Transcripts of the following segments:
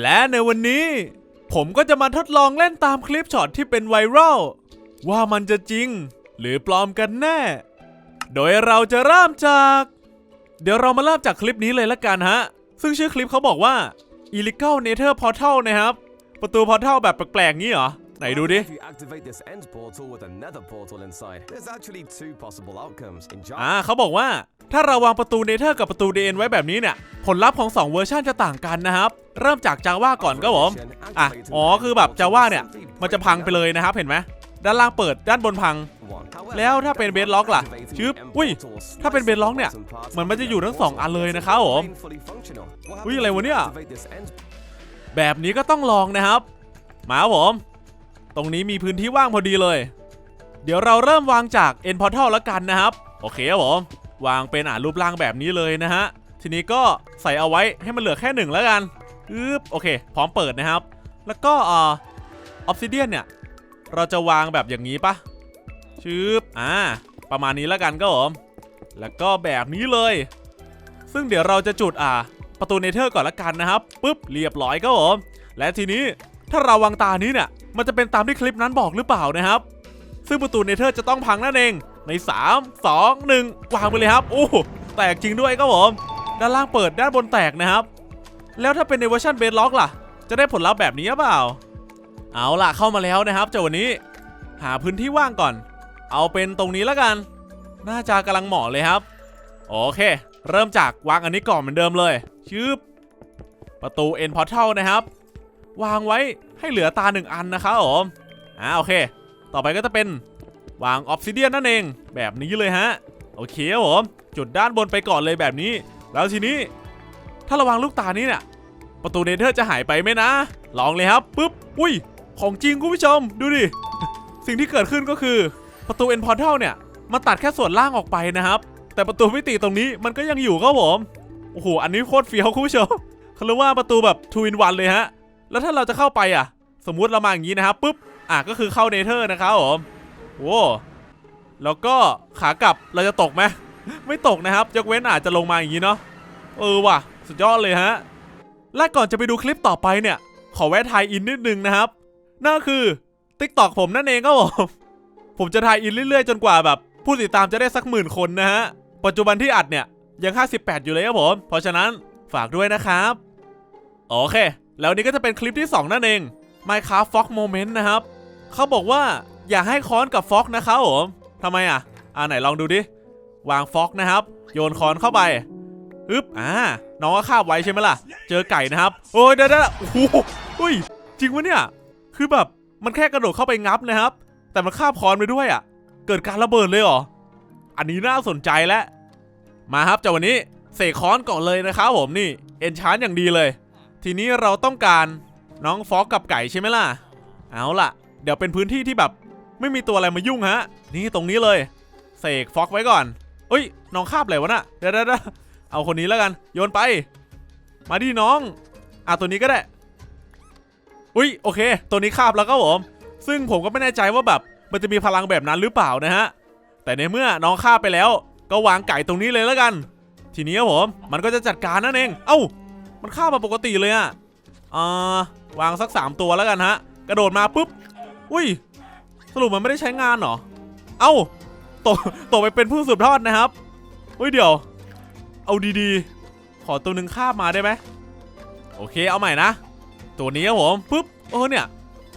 และในวันนี้ ผมก็จะมาทดลองเล่นตามคลิปช็อตที่เป็นไวรัลว่ามันจะจริง หรือปลอมกันแน่ โดยเราจะเริ่มจาก เดี๋ยวเรามาเริ่มจากคลิปนี้เลยละกันฮะ ซึ่งชื่อคลิปเขาบอกว่า illegal nether portal นะครับ ประตู portal แบบแปลกๆงี้เหรอ ไหนดูดิ If you activate this end portal with another portal inside, there's actually two possible outcomes. In อ่า Java, เขาบอกว่าถ้าเราวางประตูเนเธอร์กับประตูเดนไว้แบบนี้เนี่ย ผลลัพธ์ของ 2 เวอร์ชันจะต่างกันนะครับ เริ่มจากจาว่าก่อนก็ผมอะอ๋อคือแบบจาว่าเนี่ย มันจะพังไปเลยนะครับเห็นไหมด้านล่างเปิดด้านบนพัง แล้วถ้าเป็น bedrock ล่ะชึบอุ้ย ถ้าเป็น bedrock เนี่ยเหมือนมันจะอยู่ทั้งสองอันเลยนะครับผมอุ๊ยอะไรวะเนี่ยแบบนี้ก็ต้องลองนะครับ มาครับผม ตรงนี้มีพื้นที่ว่างพอดีเลย เดี๋ยวเราเริ่มวางจาก End Portal แล้วกันนะครับ โอเคครับผม วางเป็นอ่ารูปร่างแบบนี้เลยนะฮะ ทีนี้ก็ใส่เอาไว้ให้มันเหลือแค่หนึ่งแล้วกันอึ๊บโอเค พร้อมเปิดนะครับ แล้วก็อ่าออฟซิเดียนเนี่ย เราจะวางแบบอย่างนี้ปะชึบอ่า ประมาณนี้แล้วกันก็ผม แล้วก็แบบนี้เลย ซึ่งเดี๋ยวเราจะจุดอ่า ประตูเนเธอร์ก่อนละกันนะครับ ปุ๊บ เรียบร้อยครับผม และทีนี้ถ้าเราวางตานี้เนี่ย มันจะเป็นตามที่คลิปนั้นบอกหรือเปล่านะครับ ซึ่งประตูเนเธอร์จะต้องพังนั่นเองใน 3 2 1วางไปเลยครับโอ้แตกจริงด้วยครับผมด้านล่างเปิดด้านบนแตกนะครับ แล้วถ้าเป็นในเวอร์ชันเบสล็อกล่ะ จะได้ผลลัพธ์แบบนี้หรือเปล่า เอาล่ะเข้ามาแล้วนะครับเจ้าวันนี้ หาพื้นที่ว่างก่อน เอาเป็นตรงนี้แล้วกัน น่าจะกำลังเหมาะเลยครับ โอเค เริ่มจากวางอันนี้ก่อนเหมือนเดิมเลยชืบประตู End Portal นะครับ วางไว้ให้เหลือตาหนึ่งอันนะครับผมอ่าโอเค ต่อไปก็จะเป็นวางออ s ซิเดียนนั่นเองแบบนี้เลยฮะ โอเคครับผม จุดด้านบนไปก่อนเลยแบบนี้ แล้วทีนี้ถ้าระวังลูกตานี้เนี่ยประตูเนเธอร์จะหายไปไหมนะ ลองเลยครับปุ๊บอุ้ย ของจริงคุณผู้ชมดูดิ สิ่งที่เกิดขึ้นก็คือประตู End Portal เนี่ยมันตัดแค่ส่วนล่างออกไปนะครับ แต่ประตูมิติตรงนี้มันก็ยังอยู่ครับผม โอ้โห อันนี้โคตรเฟี้ยวคุณผู้ชมเขาเรียกว่าประตูแบบ2 in 1เลยฮะ แล้วถ้าเราจะเข้าไปอะ สมมุติเรามาอย่างนี้นะครับปุ๊บอะก็คือเข้าเนเธอร์นะครับผมโอ้แล้วก็ขากลับเราจะตกไหมไม่ตกนะครับยกเว้นอาจจะลงมาอย่างนี้เนาะเออว่ะ สุดยอดเลยฮะ และก่อนจะไปดูคลิปต่อไปเนี่ย ขอแวะทายอินนิดนึงนะครับ นั่นคือติ๊กตอกผมนั่นเองครับผม ผมจะทายอินเรื่อยๆ จนกว่าแบบ ผู้ติดตามจะได้สักหมื่นคนนะฮะ ปัจจุบันที่อัดเนี่ย ยัง 58 อยู่เลยครับผม เพราะฉะนั้นฝากด้วยนะครับ โอเค แล้วนี้ก็จะเป็นคลิปที่ 2 นั่นเอง Minecraft Fox Moment นะครับ เขาบอกว่าอย่าให้ค้อนกับฟ็อกนะครับผมทำไมอะ อ่าไหนลองดูดิ วางฟ็อกนะครับ โยนค้อนเข้าไปอึ๊บอ่า น้องก็คาบไว้ใช่ไหมล่ะ เจอไก่นะครับ โอ้ยเดี๋ยวๆโอ้โหอุ้ย จริงวะเนี่ย คือแบบมันแค่กระโดดเข้าไปงับนะครับ แต่มันคาบค้อนไปด้วยอะ เกิดการระเบิดเลยเหรอ อันนี้น่าสนใจแล้ว มาครับจากวันนี้เสกค้อนก่อนเลยนะครับผมนี่ เอนชานอย่างดีเลย ทีนี้เราต้องการน้องฟอกกับไก่ใช่ไหมล่ะ เอาล่ะ เดี๋ยวเป็นพื้นที่ที่แบบไม่มีตัวอะไรมายุ่งฮะ นี่ตรงนี้เลยเสกฟอกไว้ก่อนเอ้ย น้องคาบอะไรวะน่ะเดี๋ยวเดี๋ยวเอาคนนี้แล้วกัน โยนไป มาดิน้อง อะตัวนี้ก็ได้ อุ้ยโอเค ตัวนี้คาบแล้วก็ผม ซึ่งผมก็ไม่แน่ใจว่าแบบมันจะมีพลังแบบนั้นหรือเปล่านะฮะ แต่ในเมื่อน้องคาบไปแล้ว ก็วางไก่ตรงนี้เลยแล้วกัน ทีนี้ผมมันก็จะจัดการนั่นเอง เอ้า มันคาบมาปกติเลยอะอ่าวางสัก 3 ตัวแล้วกันฮะ กระโดดมาปุ๊บ อุ้ย สรุปมันไม่ได้ใช้งานเหรอ เอ้าตกตกไปเป็นผู้สืบทอดนะครับ อุ้ยเดี๋ยว เอาดีๆ ขอตัวหนึ่งคาบมาได้ไหมโอเคเอาใหม่นะ ตัวนี้ครับผมปุ๊บเออเนี่ย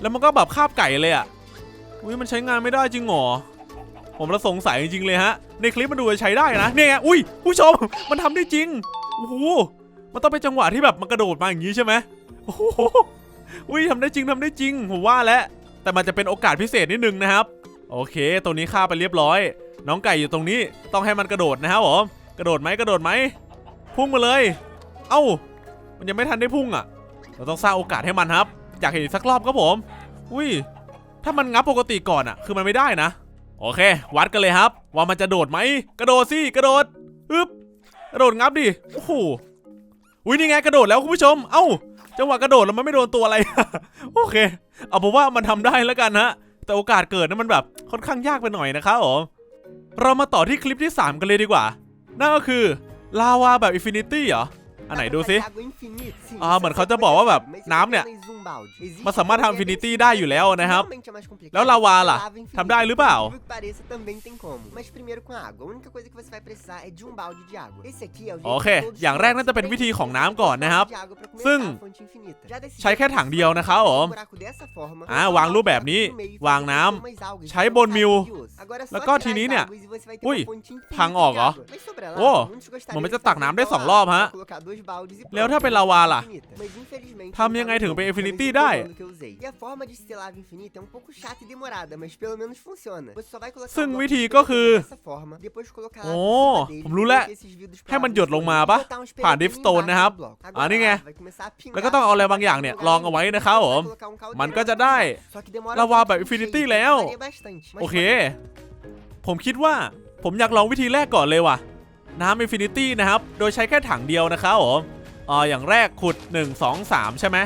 แล้วมันก็แบบคาบไก่เลยอะอุ้ยมันใช้งานไม่ได้จริงเหรอ ผมละสงสัยจริงๆเลยฮะ ในคลิปมันดูจะใช้ได้นะ เนี่ยอุ้ยผู้ชม มันทำได้จริง โอ้โห มันต้องเป็นจังหวะที่แบบมันกระโดดมาอย่างนี้ใช่ไหมโอ้โหอุ้ยทำได้จริงทำได้จริง ผมว่าแล้วแต่มันจะเป็นโอกาสพิเศษนิดนึงนะครับ โอเค ตัวนี้ฆ่าไปเรียบร้อย น้องไก่อยู่ตรงนี้ ต้องให้มันกระโดดนะครับผมกระโดดไหมกระโดดไหมพุ่งมาเลย เอ้า มันยังไม่ทันได้พุ่งอะ เราต้องสร้างโอกาสให้มันครับ อยากเห็นสักรอบครับผม อุ้ย ถ้ามันงับปกติก่อนอะ คือมันไม่ได้นะ โอเค วัดกันเลยครับ ว่ามันจะโดดไหม กระโดดสิ กระโดด อึ๊บ กระโดดงับดิ โอ้โห อุ้ยนี่ไงกระโดดแล้วคุณผู้ชม เอ้าจังหวะกระโดดแล้วมันไม่โดนตัวอะไร โอเค เอาผมว่ามันทำได้แล้วกันฮะ แต่โอกาสเกิดนั้นมันแบบค่อนข้างยากไปหน่อยนะครับผมเรามาต่อที่คลิปที่ 3 กันเลยดีกว่า นั่นก็คือลาวาแบบอินฟินิตี้เหรอ อันไหนดูสิอ่าเหมือนเขาจะบอกว่าแบบน้ำเนี่ยมันสามารถทำอินฟินิตี้ได้อยู่แล้วนะครับ แล้วลาวาล่ะทำได้หรือเปล่า โอเค อย่างแรกน่าจะเป็นวิธีของน้ำก่อนนะครับ ซึ่งใช้แค่ถังเดียวนะครับผมอ่าวางรูปแบบนี้ วางน้ำใช้บนมิว แล้วก็ทีนี้เนี่ย อุ้ยพังออกเหรอ โอ้เหมือนมันจะตักน้ำได้สองรอบฮะแล้วถ้าเป็นลาวาล่ะทำยังไงถึงเป็นอินฟินิตี้ได้ ซึ่งวิธีก็คือโอ้ผมรู้แล้ว ให้มันหยดลงมาปะผ่าน Dripstone นะครับอ่านี่ไง แล้วก็ต้องเอาอะไรบางอย่างเนี่ยรองเอาไว้นะครับผม มันก็จะได้ลาวาแบบ Infinity แล้ว โอเค ผมคิดว่าผมอยากลองวิธีแรกก่อนเลยว่ะ น้ำ Infinity นะครับ โดยใช้แค่ถังเดียวนะครับผมอ่าอย่างแรกขุด 1 2 3 ใช่ไหม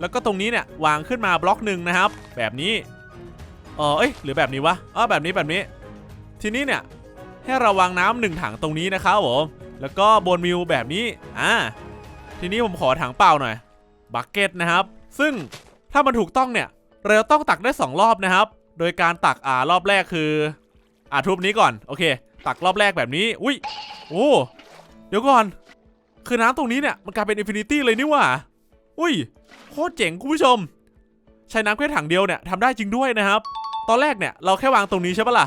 แล้วก็ตรงนี้เนี่ยวางขึ้นมาบล็อกหนึ่งนะครับ แบบนี้เออเอ้ยหรือแบบนี้วะอ๋อแบบนี้แบบนี้ ทีนี้เนี่ยให้เราวางน้ำหนึ่งถังตรงนี้นะครับผมแล้วก็บนมิวแบบนี้อ่าทีนี้ผมขอถังเปล่าหน่อยบักเก็ตนะครับ ซึ่งถ้ามันถูกต้องเนี่ย เราต้องตักได้ 2 รอบนะครับ โดยการตักอ่ารอบแรกคืออ่าทุบนี้ก่อน โอเค ตักรอบแรกแบบนี้ อุ้ย โอ้ เดี๋ยวก่อน คือน้ำตรงนี้เนี่ย มันกลายเป็นอินฟินิตี้เลยนี่ว่า อุ้ย โคตรเจ๋งคุณผู้ชม ใช้น้ำแค่ถังเดียวเนี่ยทำได้จริงด้วยนะครับ ตอนแรกเนี่ยเราแค่วางตรงนี้ใช่ปะล่ะ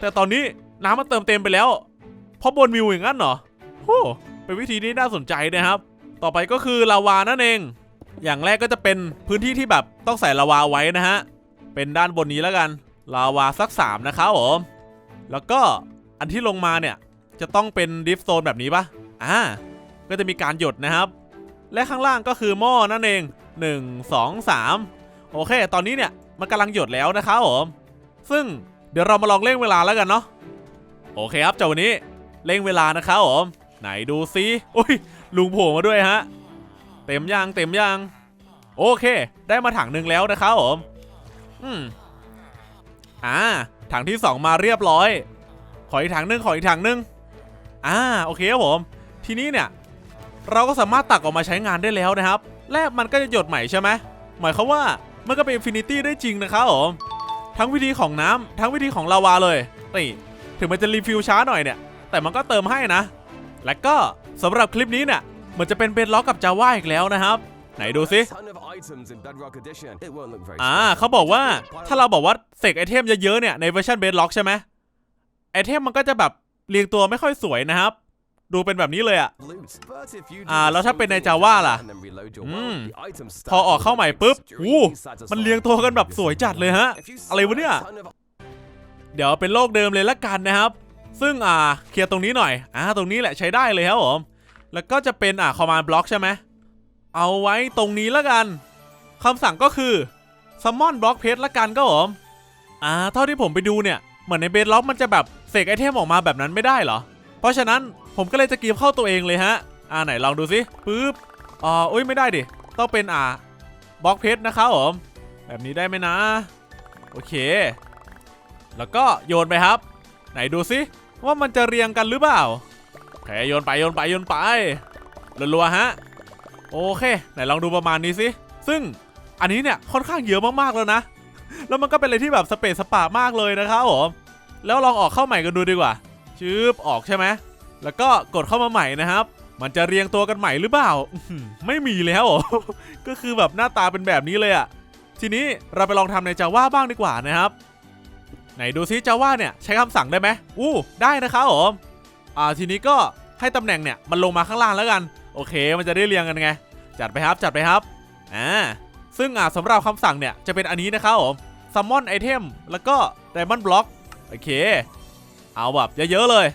แต่ตอนนี้น้ำมันเติมเต็มไปแล้ว เพราะบนมิวอย่างนั้นเหรอโอ้เป็นวิธีที่น่าสนใจนะครับ ต่อไปก็คือลาวานั่นเอง อย่างแรกก็จะเป็นพื้นที่ที่แบบต้องใส่ลาวาไว้นะฮะ เป็นด้านบนนี้แล้วกัน ลาวาสัก3นะครับผม แล้วก็ อันที่ลงมาเนี่ยจะต้องเป็นดิฟโซนแบบนี้ปะอ่า ก็จะมีการหยดนะครับ และข้างล่างก็คือหม้อนั่นเอง 1 2 3 โอเค ตอนนี้เนี่ยมันกำลังหยดแล้วนะครับผม ซึ่งเดี๋ยวเรามาลองเร่งเวลาแล้วกันเนาะ โอเคครับจากวันนี้เร่งเวลานะครับผม ไหนดูซิอุ้ยลุงโผล่มาด้วยฮะ เต็มยังเต็มยังโอเค ได้มาถังหนึ่งแล้วนะครับผม อืม อ่า ถังที่สองมาเรียบร้อย ขออีกถังหนึ่งขออีกถังหนึ่งอ่าโอเคครับผม ทีนี้เนี่ย เราก็สามารถตักออกมาใช้งานได้แล้วนะครับ และมันก็จะหยดใหม่ใช่ไหมหมายความว่ามันก็เป็นอินฟินิตี้ได้จริงนะครับผมทั้งวิธีของน้ำทั้งวิธีของลาวาเลยนี่ถึงมันจะรีฟิลช้าหน่อยเนี่ย แต่มันก็เติมให้นะ และก็สำหรับคลิปนี้เนี่ยเหมือนจะเป็นเบนล็อกกับจาว่าอีกแล้วนะครับไหนดูซิ Ton of items in Bedrock Edition. It won't look very อ่า special. เขาบอกว่าถ้าเราบอกว่าเสกไอเทมเยอะๆเนี่ยในเวอร์ชันเบนล็อกใช่ไหมไอเทมมันก็จะแบบเรียงตัวไม่ค่อยสวยนะครับ ดูเป็นแบบนี้เลยอะ Loot. But if you do อ่า the แล้วถ้า same เป็นใน thing จาว่าล่ะ and then reload your อื world, ม the items พอ stack ออกเข้าใหม่ปุ๊บ extremely อู้ satisfying. มันเรียงตัวกันแบบสวยจัดเลยฮะ If you อะไรวะเนี่ย select a ton of เดี๋ยวเป็นโลกเดิมเลยละกันนะครับ ซึ่งอ่า เคลียร์ตรงนี้หน่อย อ่า ตรงนี้แหละใช้ได้เลยครับผม แล้วก็จะเป็นอ่าคอมมานด์บล็อกใช่ไหม เอาไว้ตรงนี้ละกันคำสั่งก็คือ summon บล็อกเพจละกันก็ผม อ่า เท่าที่ผมไปดูเนี่ย เหมือนในเบสล็อกมันจะแบบเสกไอเทมออกมาแบบนั้นไม่ได้เหรอ เพราะฉะนั้นผมก็เลยจะกีบเข้าตัวเองเลยฮะ อ่าไหนลองดูสิปึ๊บอ่าอุ้ยไม่ได้ดิ ต้องเป็นอ่าบล็อกเพจนะครับผม แบบนี้ได้ไหมนะ โอเค แล้วก็โยนไปครับ ไหนดูสิว่ามันจะเรียงกันหรือเปล่าโอเคโยนไปโยนไปโยนไปรัวๆฮะ โอเค ไหนลองดูประมาณนี้สิ ซึ่งอันนี้เนี่ยค่อนข้างเยอะมากๆแล้วนะ แล้วมันก็เป็นอะไรที่แบบสเปซสปามากเลยนะครับผมแล้วลองออกเข้าใหม่กันดูดีกว่าชืบออกใช่ไหมแล้วก็กดเข้ามาใหม่นะครับ มันจะเรียงตัวกันใหม่หรือเปล่าไม่มีแล้วเหรอก็คือแบบหน้าตาเป็นแบบนี้เลยอะทีนี้เราไปลองทำในจาว่าบ้างดีกว่านะครับ ไหนดูซิจาว่าเนี่ยใช้คำสั่งได้ไหมอู้ได้นะครับผมอ่าทีนี้ก็ให้ตำแหน่งเนี่ยมันลงมาข้างล่างแล้วกัน โอเค มันจะได้เรียงกันไง จัดไปครับจัดไปครับอ่าซึ่งอ่าสำหรับคำสั่งเนี่ยจะเป็นอันนี้นะครับผม summon item แล้วก็ diamond block โอเค เอาแบบเยอะๆเลย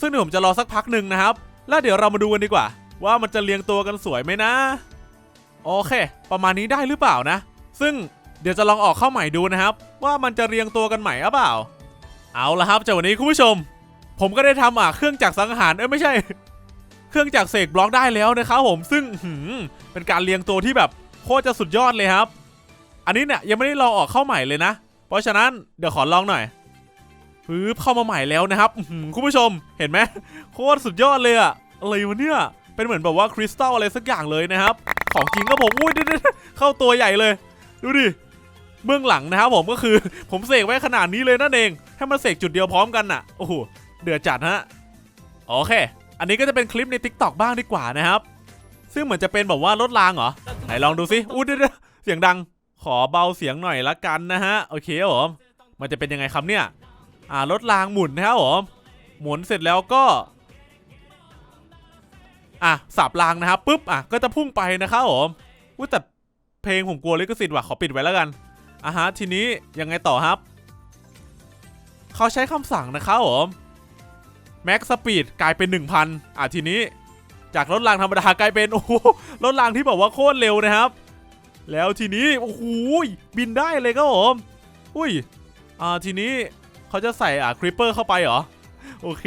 ซึ่งเดี๋ยวผมจะรอสักพักหนึ่งนะครับ แล้วเดี๋ยวเรามาดูกันดีกว่า ว่ามันจะเรียงตัวกันสวยไหมนะ โอเค ประมาณนี้ได้หรือเปล่านะ ซึ่งเดี๋ยวจะลองออกเข้าใหม่ดูนะครับ ว่ามันจะเรียงตัวกันใหม่หรือเปล่า เอาละครับจากวันนี้คุณผู้ชม ผมก็ได้ทำอะเครื่องจักรสังหารเอ้ยไม่ใช่ เครื่องจักรเสกบล็อกได้แล้วนะครับผมซึ่งเป็นการเรียงตัวที่แบบโคตรจะสุดยอดเลยครับ อันนี้เนี่ยยังไม่ได้ลองออกเข้าใหม่เลยนะ เพราะฉะนั้นเดี๋ยวขอลองหน่อยปึ๊บเข้ามาใหม่แล้วนะครับคุณผู้ชมเห็นไหมโคตรสุดยอดเลยอะอะไรวะเนี่ยเป็นเหมือนแบบว่าคริสตัลอะไรสักอย่างเลยนะครับ ของจริงก็ผมอุ้ยเดี๋ยวๆเข้าตัวใหญ่เลย ดูดิเบื้องหลังนะครับผมก็คือผมเสกไว้ขนาดนี้เลยนั่นเอง ให้มันเสกจุดเดียวพร้อมกันน่ะโอ้โหเดือดจัดฮะโอเค อันนี้ก็จะเป็นคลิปใน Tik t o อกบ้างดีกว่านะครับ ซึ่งเหมือนจะเป็นแบบว่ารถรางเหรอไหนลองดูสิอู้เดี๋ยวเสียงดัง ขอเบาเสียงหน่อยละกันนะฮะ โอเคครับผม มันจะเป็นยังไงครับเนี่ย อ่ารถรางหมุนนะครับผม หมุนเสร็จแล้วก็ อะสับรางนะครับปุ๊บ อะ ก็จะพุ่งไปนะครับผมอุ้ยแต่เพลงผมกลัวลิขสิทธิ์ว่ะ ขอปิดไว้แล้วกัน อะฮะ ทีนี้ยังไงต่อครับ เขาใช้คำสั่งนะครับผมแม็กสปีดกลายเป็น 1,000 อะทีนี้ จากรถรางธรรมดากลายเป็น โอ้รถรางที่บอกว่าโคตรเร็วนะครับ แล้วทีนี้โอ้โหบินได้เลยครับผมอุ้ยอ่าทีนี้เขาจะใส่อ่าคริปเปอร์เข้าไปเหรอโอเค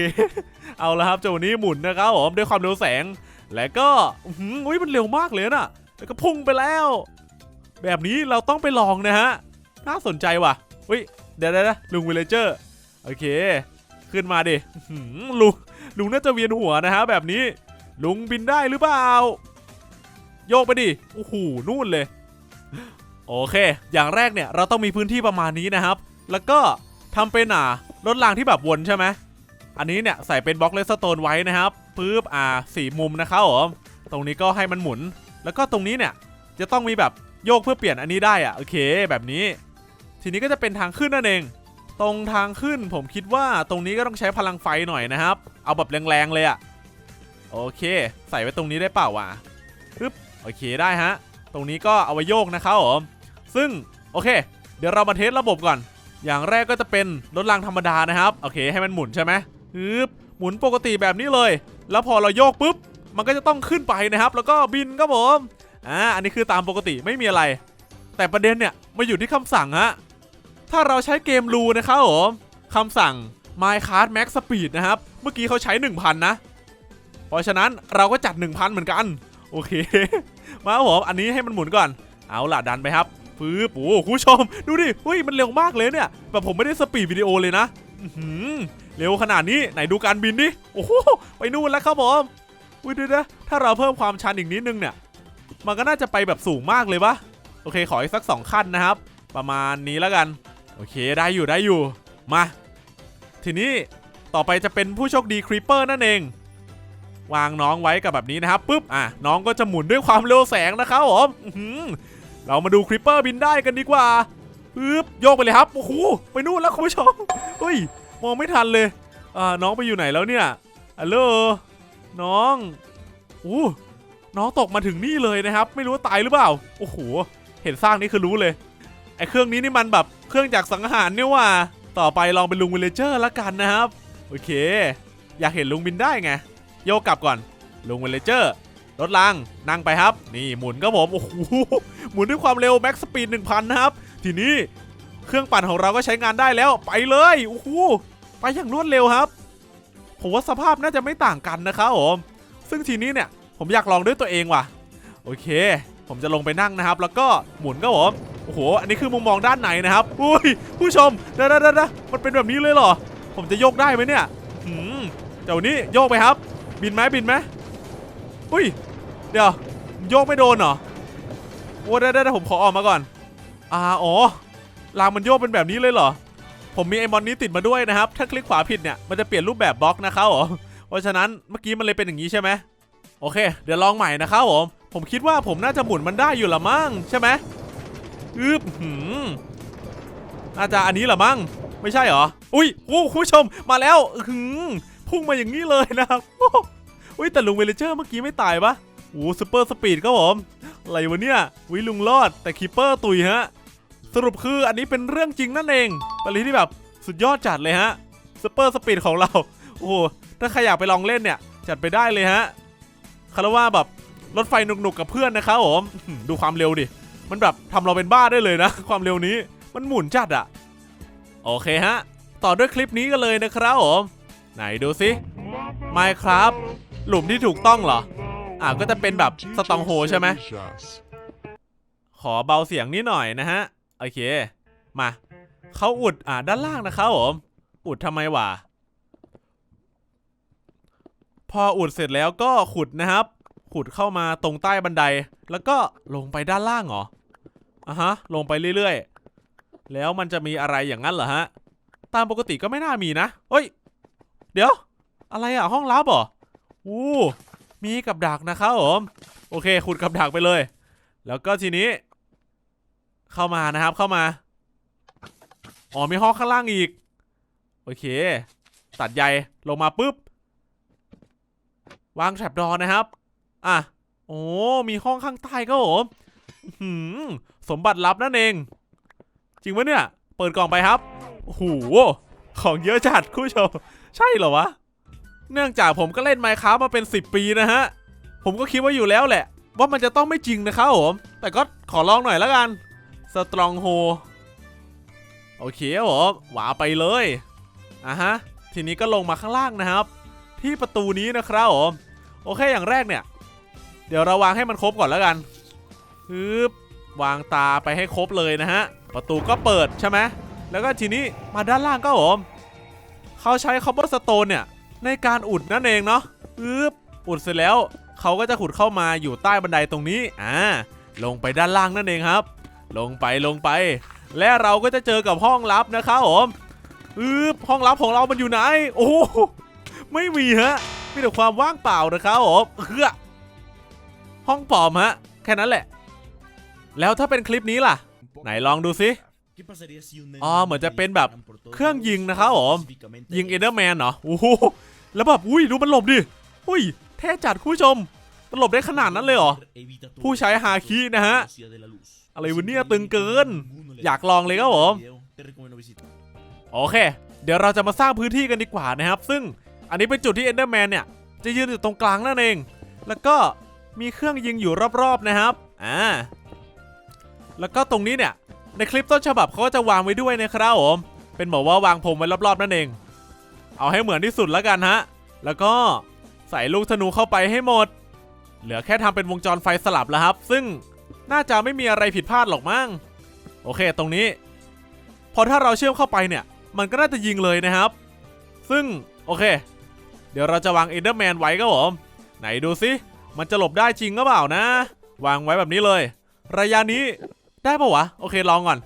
เอาละครับเจ้านี้หมุนนะครับผมด้วยความเร็วแสง และก็อุ้ยมันเร็วมากเลยน่ะ แล้วก็พุ่งไปแล้ว แบบนี้เราต้องไปลองนะฮะ น่าสนใจว่ะอุ้ยเดี๋ยวนะลุงวิลเลเจอร์โอเค ขึ้นมาดิลุงลุงน่าจะเวียนหัวนะฮะแบบนี้ ลุงบินได้หรือเปล่า โยกไปดิโอ้โหนู่นเลย โอเค อย่างแรกเนี่ยเราต้องมีพื้นที่ประมาณนี้นะครับ แล้วก็ทำเป็นอ่ารถรางที่แบบวนใช่ไหมอันนี้เนี่ยใส่เป็นบล็อกเลสโตนไว้นะครับปึ๊บอ่าสี่มุมนะครับผมตรงนี้ก็ให้มันหมุน แล้วก็ตรงนี้เนี่ยจะต้องมีแบบโยกเพื่อเปลี่ยนอันนี้ได้อะโอเคแบบนี้ ทีนี้ก็จะเป็นทางขึ้นนั่นเอง ตรงทางขึ้นผมคิดว่าตรงนี้ก็ต้องใช้พลังไฟหน่อยนะครับ เอาแบบแรงๆเลยอะโอเค ใส่ไว้ตรงนี้ได้เปล่าวะปึ๊บโอเคได้ฮะ ตรงนี้ก็เอาไว้โยกนะครับผม ซึ่งโอเค เดี๋ยวเรามาเทสระบบก่อน อย่างแรกก็จะเป็นรถรางธรรมดานะครับ โอเค ให้มันหมุนใช่ไหมปึ๊บหมุนปกติแบบนี้เลย แล้วพอเราโยกปุ๊บ มันก็จะต้องขึ้นไปนะครับ แล้วก็บินครับผม อ่า อันนี้คือตามปกติไม่มีอะไร แต่ประเด็นเนี่ยมาอยู่ที่คำสั่งฮะ ถ้าเราใช้เกมรูนะครับผมคำสั่ง Minecraft Max Speed นะครับ เมื่อกี้เขาใช้ 1,000 นะ เพราะฉะนั้นเราก็จัด 1,000 เหมือนกัน โอเค มาครับผม อันนี้ให้มันหมุนก่อน เอาล่ะดันไปครับ ปึ๊บโอ้คุณผู้ชม ดูดิเฮ้ยมันเร็วมากเลยเนี่ย แบบผมไม่ได้สปีดวิดีโอเลยนะอืเร็วขนาดนี้ไหนดูการบินดิ โอ้โห ไปนู่นแล้วครับผมอุ้ยดี๋ยวนะถ้าเราเพิ่มความชันอีกนิดนึงเนี่ย มันก็น่าจะไปแบบสูงมากเลยปะโอเค ขออีกสักสองขั้นนะครับ ประมาณนี้แล้วกัน โอเค ได้อยู่ได้อยู่ มา ทีนี้ต่อไปจะเป็นผู้โชคดีครีปเปอร์นั่นเอง วางน้องไว้กับแบบนี้นะครับปุ๊บ อะ น้องก็จะหมุนด้วยความเร็วแสงนะครับผมอื เรามาดูครีปเปอร์บินได้กันดีกว่าปึ๊บโยกไปเลยครับ โอ้โห ไปนู่นแล้วคุณผู้ชมเฮ้ย มองไม่ทันเลย อ่า น้องไปอยู่ไหนแล้วเนี่ยฮัลโหลน้องอู้น้องตกมาถึงนี่เลยนะครับ ไม่รู้ว่าตายหรือเปล่า โอ้โห เห็นสร้างนี่คือรู้เลย ไอเครื่องนี้นี่มันแบบเครื่องจักรสังหารเนี่ยว่า ต่อไปลองเป็นลุงวิลเลเจอร์ละกันนะครับ โอเค อยากเห็นลุงบินได้ไง โยกกลับก่อน ลุงวิลเลเจอร์ รถรางนั่งไปครับ นี่หมุนก็ผมโอ้โหหมุนด้วยความเร็วแม็กสปีด1,000นะครับ ทีนี้เครื่องปั่นของเราก็ใช้งานได้แล้วไปเลยโอ้โหไปอย่างรวดเร็วครับผมว่าสภาพน่าจะไม่ต่างกันนะครับผมซึ่งทีนี้เนี่ยผมอยากลองด้วยตัวเองว่ะ โอเค ผมจะลงไปนั่งนะครับ แล้วก็หมุนก็ผมโอ้โห อันนี้คือมุมมองด้านไหนนะครับ อุ้ย ผู้ชมเด้อเด้อเด้อมันเป็นแบบนี้เลยเหรอ ผมจะโยกได้ไหมเนี่ย หืม เดี๋ยวนี้โยกไปครับ บินไหมบินไหม อุ้ย เดี๋ยว โยกไม่โดนเหรอโอ้ได้ได้ได้ผมขอออกมาก่อน อ่าอ๋อรางมันโยกเป็นแบบนี้เลยเหรอ ผมมีไอมอนนี้ติดมาด้วยนะครับ ถ้าคลิกขวาผิดเนี่ย มันจะเปลี่ยนรูปแบบบล็อกนะครับผมเพราะฉะนั้นเมื่อกี้มันเลยเป็นอย่างนี้ใช่ไหมโอเค เดี๋ยวลองใหม่นะครับผม ผมคิดว่าผมน่าจะหมุนมันได้อยู่ละมั้งใช่ไหมอึบหืมน่าจะอันนี้ละมั้งไม่ใช่เหรอ อุ้ยโอ้คุณผู้ชมมาแล้วหือหืมพุ่งมาอย่างนี้เลยนะครับ อุ้ยแต่ลุงเวลเจอร์เมื่อกี้ไม่ตายปะโอ้ซูเปอร์สปีดครับผมอะไรวะเนี่ยวิลุงรอดแต่คีเปอร์ตุยฮะ สรุปคืออันนี้เป็นเรื่องจริงนั่นเองเป็นอะไรที่แบบสุดยอดจัดเลยฮะซูเปอร์สปีดของเรา โอ้โหถ้าใครอยากไปลองเล่นเนี่ย จัดไปได้เลยฮะคารว่าแบบรถไฟหนุกๆกับเพื่อนนะครับผมดูความเร็วดิ มันแบบทำเราเป็นบ้าได้เลยนะ ความเร็วนี้มันหมุนจัดอะโอเคฮะ ต่อด้วยคลิปนี้กันเลยนะครับผม ไหนดูสิ Minecraft หลุมที่ถูกต้องเหรอ อ่าก็จะเป็นแบบสตองโฮใช่ไหม ขอเบาเสียงนิดหน่อยนะฮะ โอเค มา เขาอุดอ่าด้านล่างนะครับผม อุดทำไมวะ พออุดเสร็จแล้วก็ขุดนะครับ ขุดเข้ามาตรงใต้บันได แล้วก็ลงไปด้านล่างเหรอ อะฮะ ลงไปเรื่อยๆ แล้วมันจะมีอะไรอย่างนั้นเหรอฮะ ตามปกติก็ไม่น่ามีนะ เฮ้ย เดี๋ยว อะไรอะห้องลับเหรอ อู้มีกับดักนะครับผมโอเคขุดกับดักไปเลย แล้วก็ทีนี้ เข้ามานะครับเข้ามาอ๋อมีห้องข้างล่างอีก โอเค ตัดใยลงมาปุ๊บ วางแทรปดอนะครับ อะโอ้มีห้องข้างใต้ก็ผมหือสมบัติลับนั่นเอง จริงปะเนี่ย เปิดกล่องไปครับโอ้โหของเยอะจัดคุณผู้ชม ใช่เหรอวะ เนื่องจากผมก็เล่น Minecraft มาเป็น 10 ปีนะฮะ ผมก็คิดว่าอยู่แล้วแหละ ว่ามันจะต้องไม่จริงนะครับผม แต่ก็ขอลองหน่อยแล้วกัน Strong h o โอเคครับผมหวาไปเลยอะฮะทีนี้ก็ลงมาข้างล่างนะครับ ที่ประตูนี้นะครับผมโอเคอย่างแรกเนี่ย เดี๋ยวเราวางให้มันครบก่อนแล้วกันฮึบวางตาไปให้ครบเลยนะฮะ ประตูก็เปิดใช่ไหมแล้วก็ทีนี้มาด้านล่างก็ผมเขาใช้คอ b เ e อร์สโตนเนี่ย ในการอุดนั่นเองเนาะอึบอุดเสร็จแล้วเขาก็จะขุดเข้ามาอยู่ใต้บันไดตรงนี้อ่าลงไปด้านล่างนั่นเองครับ ลงไปลงไป และเราก็จะเจอกับห้องลับนะครับผมอึบห้องลับของเรามันอยู่ไหน โอ้โหไม่มีฮะมีแต่ความว่างเปล่านะครับผมเฮือห้องปลอมฮะแค่นั้นแหละ แล้วถ้าเป็นคลิปนี้ล่ะ ไหนลองดูสิอ๋อเหมือนจะเป็นแบบเครื่องยิงนะครับผมยิงเอเดอร์แมนเหรอโอ้โห แล้วแบบอุ้ยดูมันหลบดิอุ้ยเท่จัดคุณผู้ชมมันหลบได้ขนาดนั้นเลยเหรอผู้ใช้ฮาคินะฮะอะไรวะเนี่ยตึงเกิน อยากลองเลยครับผมโอเค เดี๋ยวเราจะมาสร้างพื้นที่กันดีกว่านะครับ ซึ่งอันนี้เป็นจุดที่เอนเดอร์แมนเนี่ยจะยืนอยู่ตรงกลางนั่นเอง แล้วก็มีเครื่องยิงอยู่รอบๆนะครับอ่าแล้วก็ตรงนี้เนี่ยในคลิปต้นฉบับเขาก็จะวางไว้ด้วยนะครับผมเป็นบอกว่าวางผมไว้รอบๆนั่นเอง เอาให้เหมือนที่สุดแล้วกันฮะ แล้วก็ใส่ลูกธนูเข้าไปให้หมด เหลือแค่ทำเป็นวงจรไฟสลับแล้วครับ ซึ่งน่าจะไม่มีอะไรผิดพลาดหรอกมั้ง โอเค ตรงนี้ พอถ้าเราเชื่อมเข้าไปเนี่ย มันก็น่าจะยิงเลยนะครับ ซึ่งโอเค เดี๋ยวเราจะวางเอนเดอร์แมนไว้ครับผมไหนดูสิมันจะหลบได้จริงหรือเปล่านะ วางไว้แบบนี้เลย ระยะนี้ได้ปะวะ โอเคลองก่อน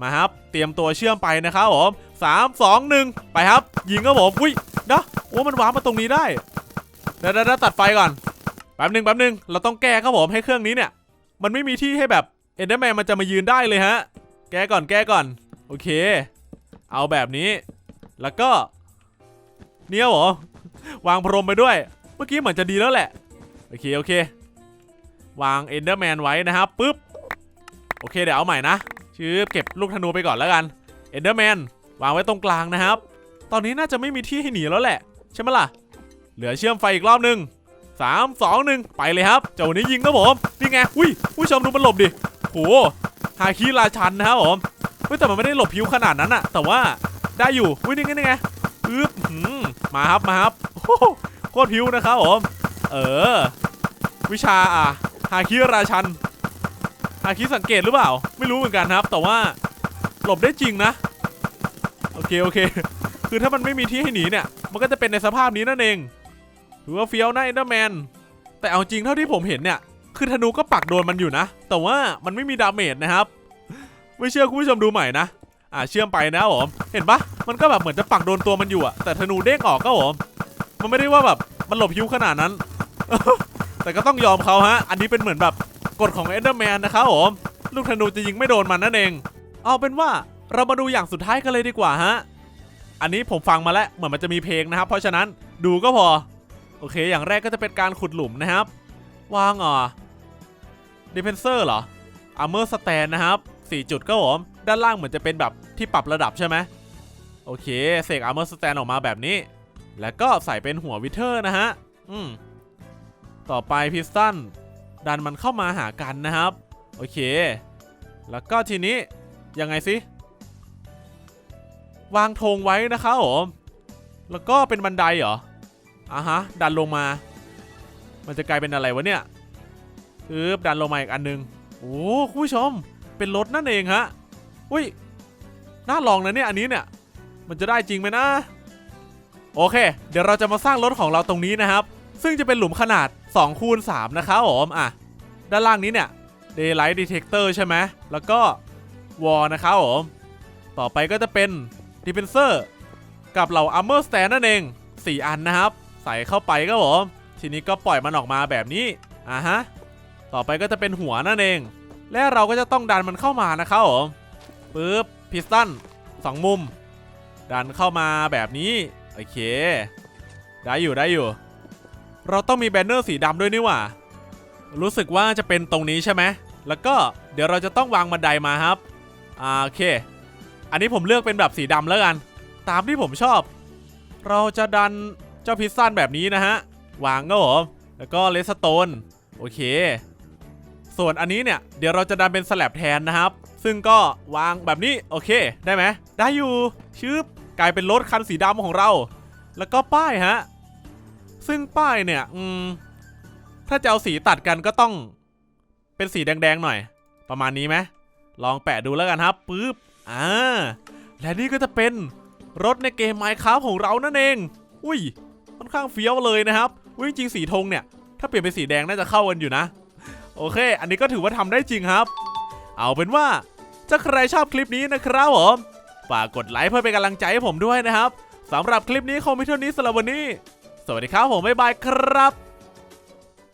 มาครับ เตรียมตัวเชื่อมไปนะครับผมสามสองหนึ่งไปครับ ยิงครับผมอุ้ยเนะโอ้มันวางมาตรงนี้ได้เดี๋ยวเดี๋ยวเดี๋ยวตัดไฟก่อนแป๊บหนึ่งแป๊บหนึ่งเราต้องแก้ครับผมให้เครื่องนี้เนี่ย มันไม่มีที่ให้แบบเอนเดอร์แมนมันจะมายืนได้เลยฮะ แก้ก่อนแก้ก่อน โอเค เอาแบบนี้ แล้วก็ เนี่ยหรอวางพรมไปด้วย เมื่อกี้เหมือนจะดีแล้วแหละ โอเคโอเค วางเอนเดอร์แมนไว้นะครับปุ๊บ โอเคเดี๋ยวเอาใหม่นะ ชื่อเก็บลูกธนูไปก่อนแล้วกันเอนเดอร์แมนวางไว้ตรงกลางนะครับ ตอนนี้น่าจะไม่มีที่ให้หนีแล้วแหละ ใช่ไหมล่ะ เหลือเชื่อมไฟอีกรอบหนึ่งสามสองหนึ่งไปเลยครับ เจ้านี้ยิงครับผม นี่ไง อุ้ยผู้ชมดูมันหลบดิโหฮาคิราชันนะครับผมเฮ้ยแต่มันไม่ได้หลบผิวขนาดนั้นอะแต่ว่าได้อยู่อุ้ยนี่ไงนี่ไงอึ๊บมาครับมาครับโอ้โหโคตรผิวนะครับผม เออ วิชาอะฮาคิราชัน ฮาคิสังเกตหรือเปล่า ไม่รู้เหมือนกันครับ แต่ว่าหลบได้จริงนะ โอเคโอเค คือถ้ามันไม่มีที่ให้หนีเนี่ย มันก็จะเป็นในสภาพนี้นั่นเองถือว่าเฟี้ยวนะเอนเดอร์แมน แต่เอาจริงเท่าที่ผมเห็นเนี่ย คือธนูก็ปักโดนมันอยู่นะ แต่ว่ามันไม่มีดาเมจนะครับ ไม่เชื่อคุณผู้ชมดูใหม่นะ อ่าเชื่อมไปนะผม เห็นปะมันก็แบบเหมือนจะปักโดนตัวมันอยู่อะแต่ธนูเด้งออกก็ผม มันไม่ได้ว่าแบบมันหลบหิวขนาดนั้น แต่ก็ต้องยอมเขาฮะ อันนี้เป็นเหมือนแบบ กฎของเอนเดอร์แมนนะครับผมลูกธนูจะยิงไม่โดนมันนั่นเอง เอาเป็นว่าเรามาดูอย่างสุดท้ายกันเลยดีกว่าฮะ อันนี้ผมฟังมาแล้วเหมือนมันจะมีเพลงนะครับ เพราะฉะนั้นดูก็พอ โอเค อย่างแรกก็จะเป็นการขุดหลุมนะครับ วางอะดิเพนเซอร์เหรออาร์เมอร์สแตนนะครับ4จุดก็ผมด้านล่างเหมือนจะเป็นแบบที่ปรับระดับใช่ไหมโอเคเสกอาร์เมอร์สแตนออกมาแบบนี้ แล้วก็ใส่เป็นหัววิเทอร์นะฮะ อืม ต่อไปพิสตัน ดันมันเข้ามาหากันนะครับ โอเค แล้วก็ทีนี้ยังไงสิวางธงไว้นะครับผมแล้วก็เป็นบันไดเหรออะฮะ ดันลงมา มันจะกลายเป็นอะไรวะเนี่ยอึบดันลงมาอีกอันหนึงโอ้คุณผู้ชม เป็นรถนั่นเองฮะอุ้ยน่าลองนะเนี่ยอันนี้เนี่ย มันจะได้จริงไหมนะ โอเค เดี๋ยวเราจะมาสร้างรถของเราตรงนี้นะครับ ซึ่งจะเป็นหลุมขนาด 2คูณ3นะครับผมอะด้านล่างนี้เนี่ย daylight detector ใช่ไหมแล้วก็ wall นะครับผมต่อไปก็จะเป็น dispenser กับเหล่า armor stand นั่นเอง 4 อันนะครับ ใส่เข้าไปครับผมทีนี้ก็ปล่อยมันออกมาแบบนี้อะฮะต่อไปก็จะเป็นหัวนั่นเอง และเราก็จะต้องดันมันเข้ามานะครับผมปึ๊บพิสตันสองมุม ดันเข้ามาแบบนี้ โอเค ได้อยู่ได้อยู่ เราต้องมีแบนเนอร์สีดำด้วยนี่หว่า รู้สึกว่าจะเป็นตรงนี้ใช่ไหม แล้วก็เดี๋ยวเราจะต้องวางบันไดมาครับ อ่าโอเค อันนี้ผมเลือกเป็นแบบสีดำแล้วกัน ตามที่ผมชอบ เราจะดันเจ้าพิซซันแบบนี้นะฮะ วางก็ผมแล้วก็เลสโตน โอเค ส่วนอันนี้เนี่ย เดี๋ยวเราจะดันเป็นสแลบแทนนะครับ ซึ่งก็วางแบบนี้ โอเค ได้ไหม ได้อยู่ ชืบกลายเป็นรถคันสีดำของเรา แล้วก็ป้ายฮะ ซึ่งป้ายเนี่ย อืม ถ้าจะเอาสีตัดกันก็ต้อง เป็นสีแดงๆหน่อย ประมาณนี้ไหมลองแปะดูแล้วกันครับปึ๊บอ่าและนี่ก็จะเป็นรถในเกม Minecraft ของเรานั่นเอง อุ้ยค่อนข้างเฟี้ยวเลยนะครับอุ้ยจริงสีธงเนี่ย ถ้าเปลี่ยนเป็นสีแดงน่าจะเข้ากันอยู่นะ โอเค อันนี้ก็ถือว่าทำได้จริงครับ เอาเป็นว่าถ้าใครชอบคลิปนี้นะครับผมฝากกดไลค์เพื่อเป็นกำลังใจให้ผมด้วยนะครับสำหรับคลิปนี้คงไม่เท่านี้สำหรับวันนี้ สวัสดีครับผมบ๊ายบายครับ